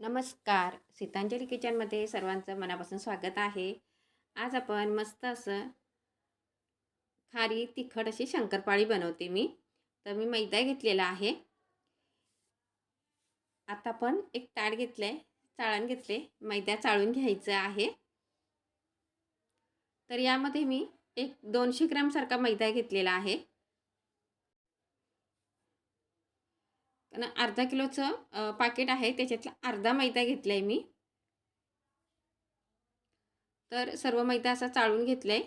नमस्कार. सीतांजली किचनमध्ये सर्वांचं मनापासून स्वागत आहे. आज आपण मस्त असं खारी तिखट अशी शंकरपाळी बनवते मी. तर मी मैदा घेतलेला आहे. आता आपण एक ताट घेतलं आहे चाळण घेतले मैदा चाळून घ्यायचं आहे. तर यामध्ये मी एक दोनशे ग्रॅमसारखा मैदा घेतलेला आहे. अर्धा किलोचं पाकिट आहे त्याच्यातला अर्धा मैदा घेतला आहे मी. तर सर्व मैदा असा चाळून घेतला आहे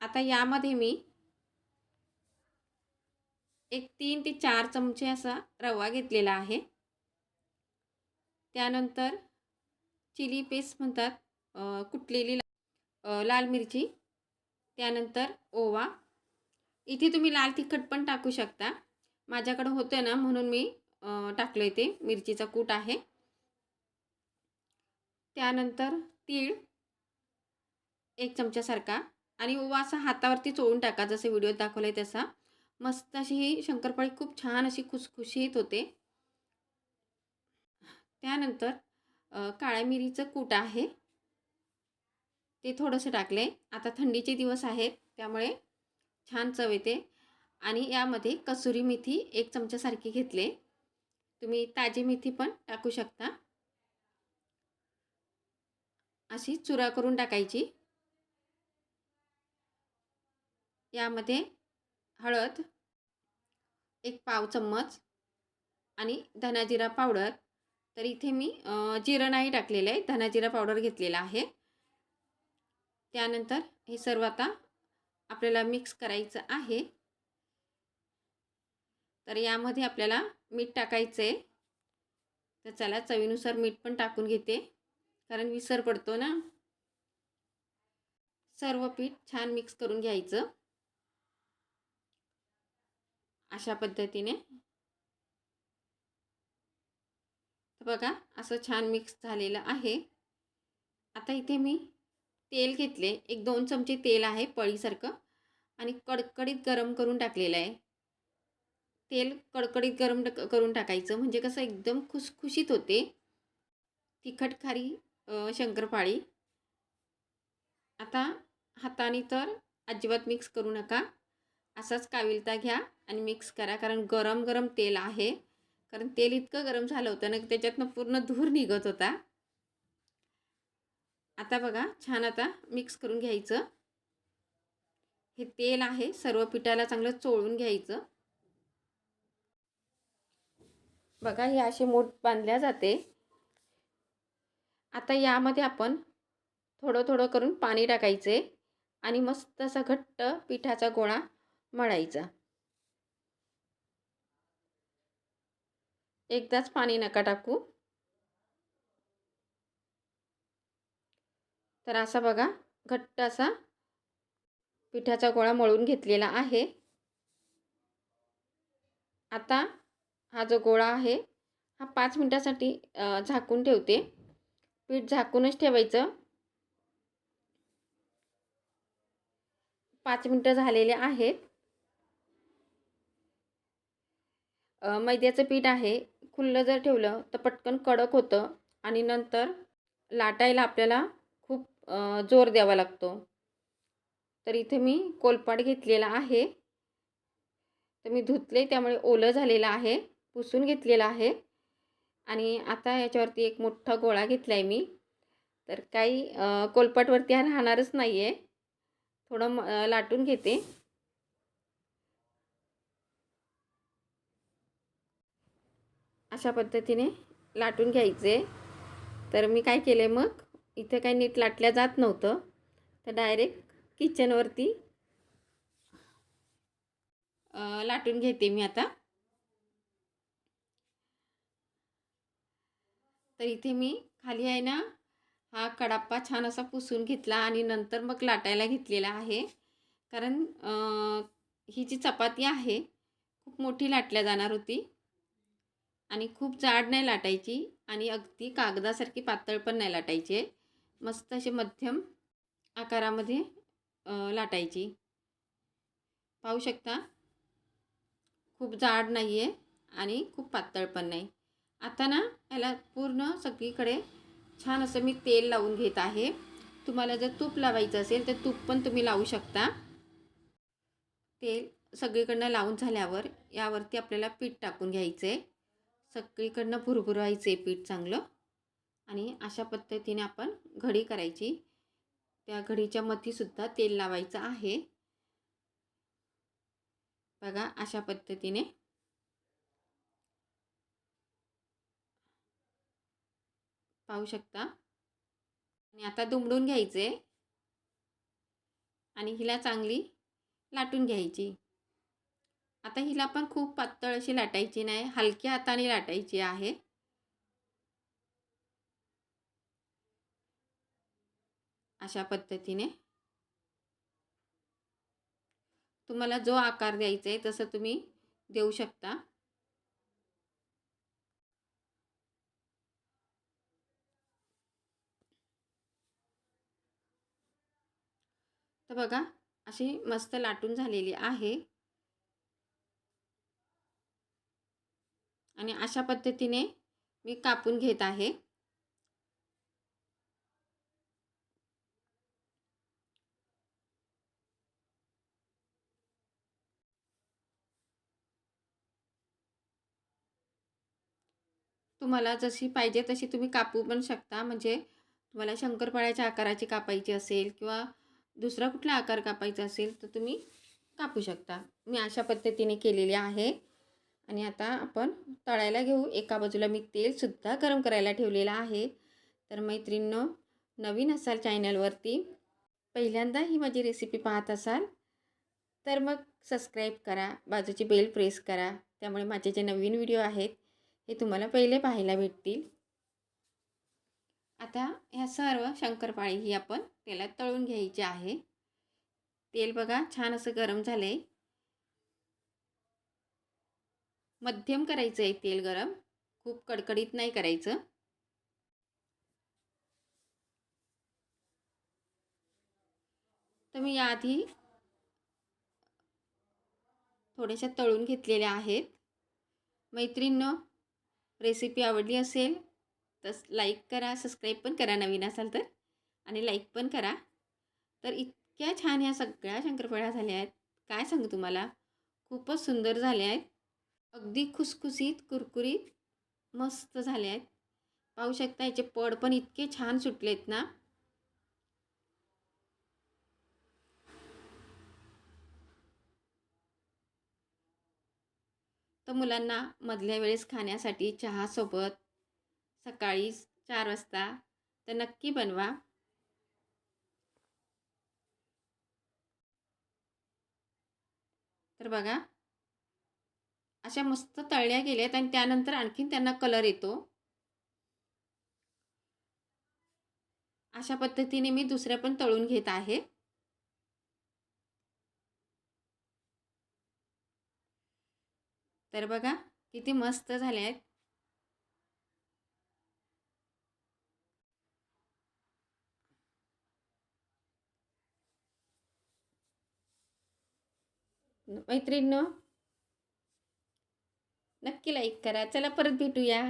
आता यामध्ये मी एक तीन ते चार चमचे असा रवा घेतलेला आहे. त्यानंतर चिली पेस्ट म्हणतात कुटलेली लाल मिरची. त्यानंतर ओवा. इथे तुम्ही लाल तिखट पण टाकू शकता. माझ्याकडं होतं ना म्हणून मी टाकलं आहे ते. मिरचीचा कूट आहे. त्यानंतर तीळ एक चमच्यासारखा आणि ओवा असा हातावरती चोळून टाका जसं व्हिडिओत दाखवलं आहे तसा. मस्त अशी ही शंकरपाळी खूप छान अशी खुसखुशीत होते. त्यानंतर काळ्या मिरीचं कूट आहे. ते थोडंसं टाकले आता थंडीचे दिवस आहेत त्यामुळे छान चव येते. आणि यामध्ये कसुरी मेथी एक चमच्यासारखी घेतले. तुम्ही ताजी मेथी पण टाकू शकता. अशी चुरा करून टाकायची. यामध्ये हळद एक पाव चम्मच आणि धनाजिरा पावडर. तर इथे मी जिरं नाही टाकलेलं आहे. धनाजिरा पावडर घेतलेला आहे. त्यानंतर हे सर्व आता आपल्याला मिक्स करायचं आहे. तर यामध्ये आपल्याला मीठ टाकायचं आहे. तर चला चवीनुसार मीठ पण टाकून घेते. कारण विसर पडतो ना. सर्व पीठ छान मिक्स करून घ्यायचं. अशा पद्धतीने. तर बघा असं छान मिक्स झालेलं आहे. आता इथे मी तेल घेतले. एक दोन चमचे तेल आहे पळीसारखं. आणि कडकडीत गरम करून टाकलेलं आहे. तेल कडकडीत गरम करून टाकायचं. म्हणजे कसं एकदम खुसखुशीत होते. तिखट खारी शंकरपाळी. आता हाताने तर अजिबात मिक्स करू नका. असाच काविलता घ्या आणि मिक्स करा. कारण गरम गरम तेल आहे. कारण तेल इतकं गरम झालं होतं ना त्याच्यातनं पूर्ण धूर निघत होता. आता बघा छान आता मिक्स करून घ्यायचं. हे तेल आहे. सर्व पिठाला चांगलं चोळून घ्यायचं. बघा हे अशी मूठ बांधल्या जाते. आता यामध्ये आपण थोडं थोडं करून पाणी टाकायचे आणि मस्त असा घट्ट पिठाचा गोळा मळायचा. एकदाच पाणी नका टाकू. तर असा बघा घट्ट असा पिठाचा गोळा मळून घेतलेला आहे. आता हा जो गोळा आहे हा पाच मिनटासाठी झाकून ठेवते. पीठ झाकूनच ठेवायचं. पाच मिनटं झालेले आहेत. मैद्याचं पीठ आहे. खुल्लं जर ठेवलं तर पटकन कडक होतं आणि नंतर लाटायला आपल्याला खूप जोर द्यावा लागतो. तर इथे मी कोलपाट घेतलेला आहे. तर मी धुतले त्यामुळे ओलं झालेलं आहे. पुसून घेतलेला आहे. आणि आता याच्यावरती एक मोठा गोळा घेतला आहे मी. तर काही कोलपाटवरती हा राहणारच नाही आहे थोडं लाटून घेते. अशा पद्धतीने लाटून घ्यायचे. तर मी काय केले मग इथे काही नीट लाटल्या जात नव्हतं. तर डायरेक्ट किचनवरती लाटून घेते मी आता. तर इथे मी खाली आहे ना हा कडाप्पा छान असा पुसून घेतला आणि नंतर मग लाटायला घेतलेला आहे. कारण ही जी चपाती आहे खूप मोठी लाटल्या जाणार होती. आणि खूप जाड नाही लाटायची आणि अगदी कागदासारखी पातळ पण नाही लाटायची. मस्त असे मध्यम आकारामध्ये लाटायची. पाहू शकता? खूप जाड नाही आहे आणि खूप पातळ पण नाही. आता ना याला पूर्ण सगळीकडे छान असं मी तेल लावून घेत आहे. तुम्हाला जर तूप लावायचं असेल तर तूप पण तुम्ही लावू शकता. तेल सगळीकडनं लावून झाल्यावर यावरती आपल्याला पीठ टाकून घ्यायचं आहे सगळीकडनं भुरभुरवायचं आहे पीठ चांगलं. आणि अशा पद्धतीने आपण घडी करायची. त्या घडीच्या मधीसुद्धा तेल लावायचं आहे. बघा अशा पद्धतीने पाहू शकता. आणि आता दुमडून घ्यायचे. आणि हिला चांगली लाटून घ्यायची. आता हिला पण खूप पातळ अशी लाटायची नाही हलक्या हाताने लाटायची आहे. अशा पद्धतीने. तुम्हाला जो आकार द्यायचा आहे तसं तुम्ही देऊ शकता. तर बघा अशी मस्त लाटून झालेली आहे. आणि अशा पद्धतीने मी कापून घेत आहे. तुम्हाला जशी पाहिजे तशी तुम्ही कापू पण शकता. म्हणजे तुम्हाला शंकरपाळ्याच्या आकाराची कापायची असेल किंवा दुसरा कुठला आकार कापायचा असेल तर तुम्ही कापू शकता. मी अशा पद्धतीने केलेली आहे. आणि आता आपण तळायला घेऊ. एका बाजूला मी तेलसुद्धा गरम करायला ठेवलेलं आहे. तर मैत्रिणींनो नवीन असाल चॅनलवरती पहिल्यांदा ही माझी रेसिपी पाहत असाल तर मग सबस्क्राईब करा. बाजूची बेल प्रेस करा. त्यामुळे माझे जे नवीन व्हिडिओ आहेत हे तुम्हाला पहिले पाहायला भेटतील. आता ह्या सर्व शंकरपाळी ही आपण तेलात तळून घ्यायची आहे. तेल बघा छान असं गरम झालं आहे मध्यम करायचं आहे तेल गरम. खूप कडकडीत नाही करायचं. तर मी याआधी थोड्याशा तळून घेतलेल्या आहेत. मैत्रिणींनो रेसिपी आवडली असेल तस लाईक करा सबस्क्राईब पण करा नवीन असाल तर. आणि लाईक पण करा. तर इतक्या छान ह्या सगळ्या शंकरपाळ्या झाल्या आहेत. काय सांगू तुम्हाला? खूपच सुंदर झाल्या आहेत. अगदी खुसखुसीत कुरकुरीत मस्त झाले आहेत. पाहू शकता याचे पड पण इतके छान सुटलेत ना. तर मुलांना मधल्या वेळेस खाण्यासाठी चहासोबत सकाळी चार वाजता तर नक्की बनवा. तर बघा अशा मस्त तळल्या गेल्यात आणि त्यानंतर आणखीन त्यांना कलर येतो. अशा पद्धतीने मी दुसऱ्या पण तळून घेत आहे. तर बघा किती मस्त झाले आहेत मैत्रिणीनं नक्की लाईक करा. चला परत भेटूया.